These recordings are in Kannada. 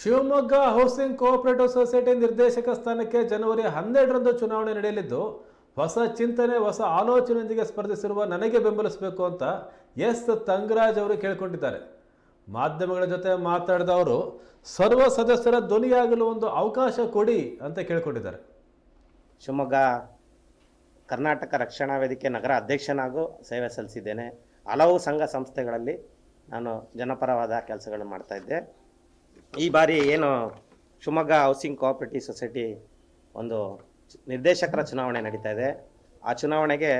ಶಿವಮೊಗ್ಗ ಹೌಸಿಂಗ್ ಕೋಆಪರೇಟಿವ್ ಸೊಸೈಟಿ ನಿರ್ದೇಶಕ ಸ್ಥಾನಕ್ಕೆ ಜನವರಿ ಹನ್ನೆರಡರಂದು ಚುನಾವಣೆ ನಡೆಯಲಿದ್ದು, ಹೊಸ ಚಿಂತನೆ, ಹೊಸ ಆಲೋಚನೆಯೊಂದಿಗೆ ಸ್ಪರ್ಧಿಸಿರುವ ನನಗೆ ಬೆಂಬಲಿಸಬೇಕು ಅಂತ ಎಸ್. ತಂಗರಾಜ್ ಅವರು ಕೇಳಿಕೊಂಡಿದ್ದಾರೆ. ಮಾಧ್ಯಮಗಳ ಜೊತೆ ಮಾತಾಡಿದ ಅವರು, ಸರ್ವ ಸದಸ್ಯರ ಧ್ವನಿಯಾಗಲು ಒಂದು ಅವಕಾಶ ಕೊಡಿ ಅಂತ ಕೇಳಿಕೊಂಡಿದ್ದಾರೆ. ಶಿವಮೊಗ್ಗ ಕರ್ನಾಟಕ ರಕ್ಷಣಾ ವೇದಿಕೆ ನಗರ ಅಧ್ಯಕ್ಷನಾಗೂ ಸೇವೆ ಸಲ್ಲಿಸಿದ್ದೇನೆ. ಹಲವು ಸಂಘ ಸಂಸ್ಥೆಗಳಲ್ಲಿ ನಾನು ಜನಪರವಾದ ಕೆಲಸಗಳನ್ನು ಮಾಡ್ತಾ ಇದ್ದೆ. ಈ ಬಾರಿ ಏನು ಶಿವಮೊಗ್ಗ ಹೌಸಿಂಗ್ ಕೋಆಪರೇಟಿವ್ ಸೊಸೈಟಿ ಒಂದು ನಿರ್ದೇಶಕರ ಚುನಾವಣೆ ನಡೀತಾ ಇದೆ. ಆ ಚುನಾವಣೆಗೆ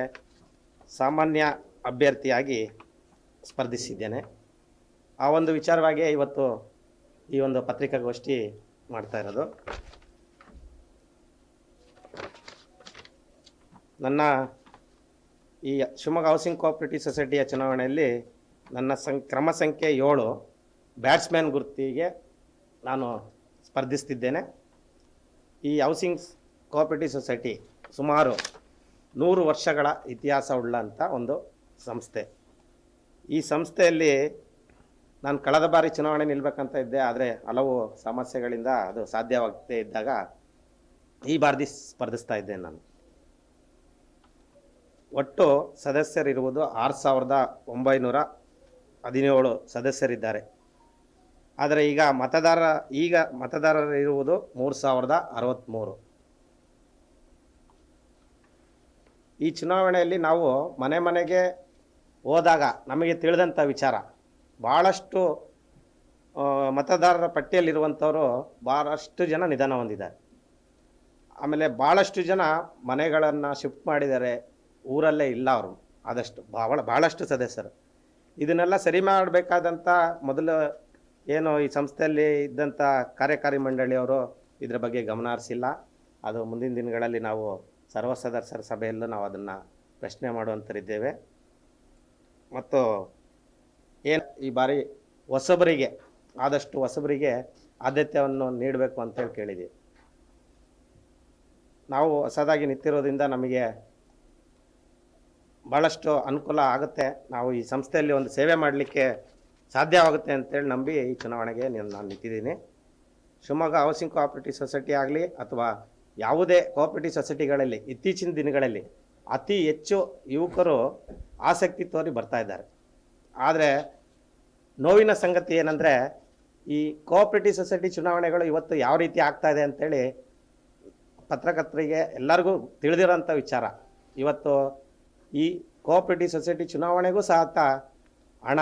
ಸಾಮಾನ್ಯ ಅಭ್ಯರ್ಥಿಯಾಗಿ ಸ್ಪರ್ಧಿಸಿದ್ದೇನೆ. ಆ ಒಂದು ವಿಚಾರವಾಗಿ ಇವತ್ತು ಈ ಒಂದು ಪತ್ರಿಕಾಗೋಷ್ಠಿ ಮಾಡ್ತಾ ಇರೋದು. ನನ್ನ ಈ ಶಿವಮೊಗ್ಗ ಹೌಸಿಂಗ್ ಕೋಆಪರೇಟಿವ್ ಸೊಸೈಟಿಯ ಚುನಾವಣೆಯಲ್ಲಿ ನನ್ನ ಸಂ, ಕ್ರಮ ಸಂಖ್ಯೆ ಏಳು ಬ್ಯಾಟ್ಸ್ಮ್ಯಾನ್ ಗುರುತಿಗೆ ನಾನು ಸ್ಪರ್ಧಿಸ್ತಿದ್ದೇನೆ. ಈ ಹೌಸಿಂಗ್ ಕೋಆಪರೇಟಿವ್ ಸೊಸೈಟಿ ಸುಮಾರು ನೂರು ವರ್ಷಗಳ ಇತಿಹಾಸ ಉಳ್ಳಂಥ ಒಂದು ಸಂಸ್ಥೆ. ಈ ಸಂಸ್ಥೆಯಲ್ಲಿ ನಾನು ಕಳೆದ ಬಾರಿ ಚುನಾವಣೆ ನಿಲ್ಬೇಕಂತ ಇದ್ದೆ, ಆದರೆ ಹಲವು ಸಮಸ್ಯೆಗಳಿಂದ ಅದು ಸಾಧ್ಯವಾಗದೇ ಇದ್ದಾಗ ಈ ಬಾರಿ ಸ್ಪರ್ಧಿಸ್ತಾ ಇದ್ದೇನೆ ನಾನು. ಒಟ್ಟು ಸದಸ್ಯರಿರುವುದು ಆರು ಸಾವಿರದ ಒಂಬೈನೂರ ಹದಿನೇಳು ಸದಸ್ಯರಿದ್ದಾರೆ. ಆದರೆ ಈಗ ಮತದಾರ, ಈಗ ಮತದಾರರಿರುವುದು ಮೂರು ಸಾವಿರದ ಅರವತ್ತ್ಮೂರು ಈ ಚುನಾವಣೆಯಲ್ಲಿ ನಾವು ಮನೆ ಮನೆಗೆ ಹೋದಾಗ ನಮಗೆ ತಿಳಿದಂಥ ವಿಚಾರ ಭಾಳಷ್ಟು ಮತದಾರರ ಪಟ್ಟಿಯಲ್ಲಿರುವಂಥವರು ಭಾಳಷ್ಟು ಜನ ನಿಧನ ಹೊಂದಿದ್ದಾರೆ. ಆಮೇಲೆ ಭಾಳಷ್ಟು ಜನ ಮನೆಗಳನ್ನು ಶಿಫ್ಟ್ ಮಾಡಿದ್ದಾರೆ ಊರಲ್ಲೇ ಇಲ್ಲ ಅವರು, ಆದಷ್ಟು ಭಾಳ ಭಾಳಷ್ಟು ಸದಸ್ಯರು. ಇದನ್ನೆಲ್ಲ ಸರಿ ಮಾಡಬೇಕಾದಂಥ ಮೊದಲು ಏನು ಈ ಸಂಸ್ಥೆಯಲ್ಲಿ ಇದ್ದಂಥ ಕಾರ್ಯಕಾರಿ ಮಂಡಳಿಯವರು ಇದರ ಬಗ್ಗೆ ಗಮನ ಹರಿಸಿಲ್ಲ ಅದು ಮುಂದಿನ ದಿನಗಳಲ್ಲಿ ನಾವು ಸರ್ವ ಸದಸ್ಯರ ಸಭೆಯಲ್ಲೂ ನಾವು ಅದನ್ನು ಪ್ರಶ್ನೆ ಮಾಡುವಂಥರಿದ್ದೇವೆ ಮತ್ತು ಏನು ಈ ಬಾರಿ ಹೊಸಬರಿಗೆ, ಆದಷ್ಟು ಹೊಸಬರಿಗೆ ಆದ್ಯತೆಯನ್ನು ನೀಡಬೇಕು ಅಂತೇಳಿ ಕೇಳಿದ್ದೀವಿ ನಾವು ಹೊಸದಾಗಿ ನಿಂತಿರೋದ್ರಿಂದ ನಮಗೆ ಭಾಳಷ್ಟು ಅನುಕೂಲ ಆಗುತ್ತೆ. ನಾವು ಈ ಸಂಸ್ಥೆಯಲ್ಲಿ ಒಂದು ಸೇವೆ ಮಾಡಲಿಕ್ಕೆ ಸಾಧ್ಯವಾಗುತ್ತೆ ಅಂತೇಳಿ ನಂಬಿ ಈ ಚುನಾವಣೆಗೆ ನೀನು ನಿಂತಿದ್ದೀನಿ. ಶಿವಮೊಗ್ಗ ಹೌಸಿಂಗ್ ಕೋಆಪರೇಟಿವ್ ಸೊಸೈಟಿ ಆಗಲಿ ಅಥವಾ ಯಾವುದೇ ಕೋಆಪರೇಟಿವ್ ಸೊಸೈಟಿಗಳಲ್ಲಿ ಇತ್ತೀಚಿನ ದಿನಗಳಲ್ಲಿ ಅತಿ ಹೆಚ್ಚು ಯುವಕರು ಆಸಕ್ತಿ ತೋರಿ ಬರ್ತಾ ಇದ್ದಾರೆ. ಆದರೆ ನೋವಿನ ಸಂಗತಿ ಏನಂದರೆ ಈ ಕೋಆಪರೇಟಿವ್ ಸೊಸೈಟಿ ಚುನಾವಣೆಗಳು ಇವತ್ತು ಯಾವ ರೀತಿ ಆಗ್ತಾ ಇದೆ ಅಂತೇಳಿ ಪತ್ರಕರ್ತರಿಗೆ ಎಲ್ಲರಿಗೂ ತಿಳಿದಿರೋಂಥ ವಿಚಾರ. ಇವತ್ತು ಈ ಕೋಆಪರೇಟಿವ್ ಸೊಸೈಟಿ ಚುನಾವಣೆಗೂ ಸಹ ಹಣ